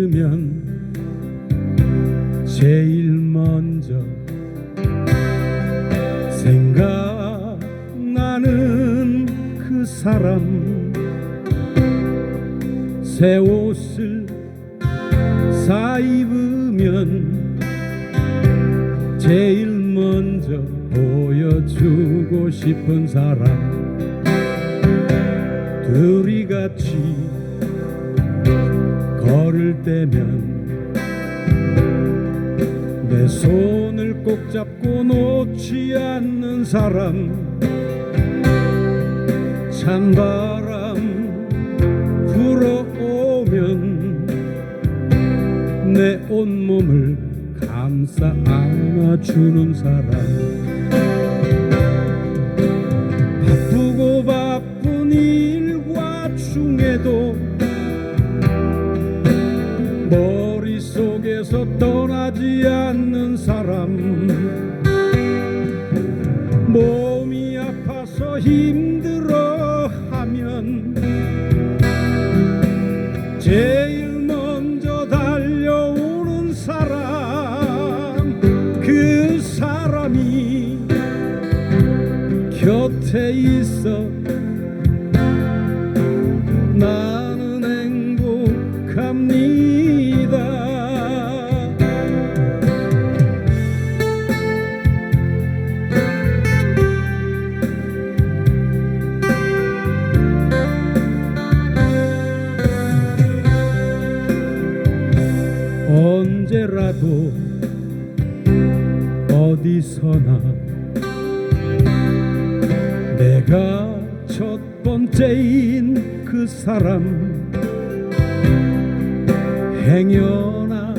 뜨면 제일 먼저 생각나는 그 사람 새 옷을 사 입으면 제일 먼저 보여주고 싶은 사람. 둘이 같이 걸을 때면 내 손을 꼭 잡고 놓지 않는 사람 찬바람 불어오면 내 온몸을 감싸 안아주는 사람. 바쁘고 바쁜 일과 중에도 제일 먼저 달려오는 사람 그 사람이 곁에 있어 사람 행여나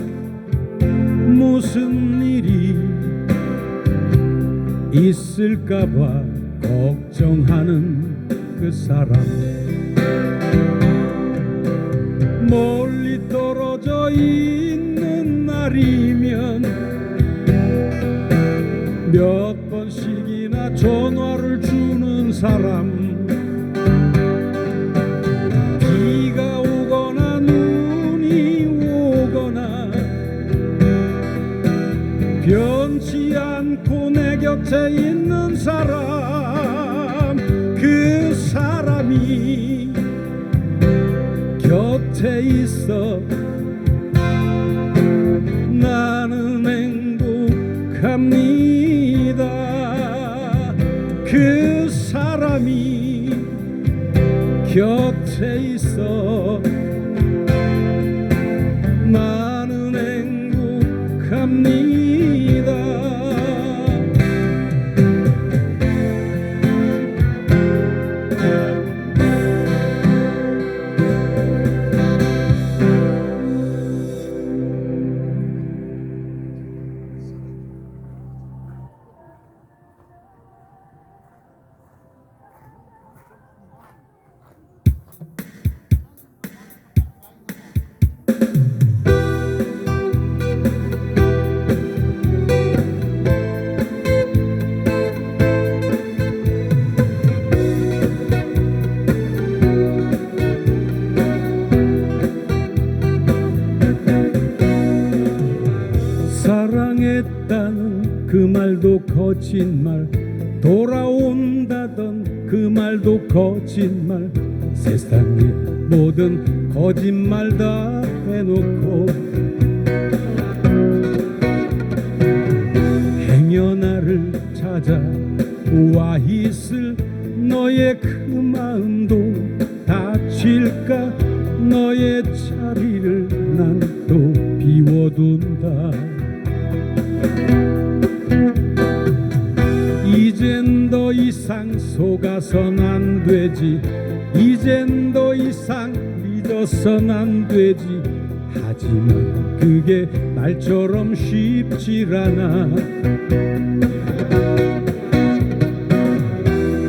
무슨 일이 있을까봐 걱정하는 그 사람. 멀리 떨어져 있는 날이 곁에 있어. 나는 행복합니다. 그 사람이 곁에 있어 모든 거짓말 다 해놓고 행여 나를 찾아 와 있을 너의 그 마음도 다칠까? 너의 자리를 난 또 비워둔다. 이젠 더 이상 속아선 안 되지 믿어선 안 되지. 하지만 그게 말처럼 쉽질 않아.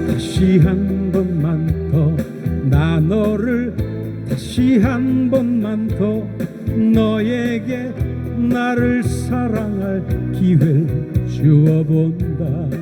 다시 한 번만 더 나 너를 다시 한 번만 더 너에게 나를 사랑할 기회를 주어본다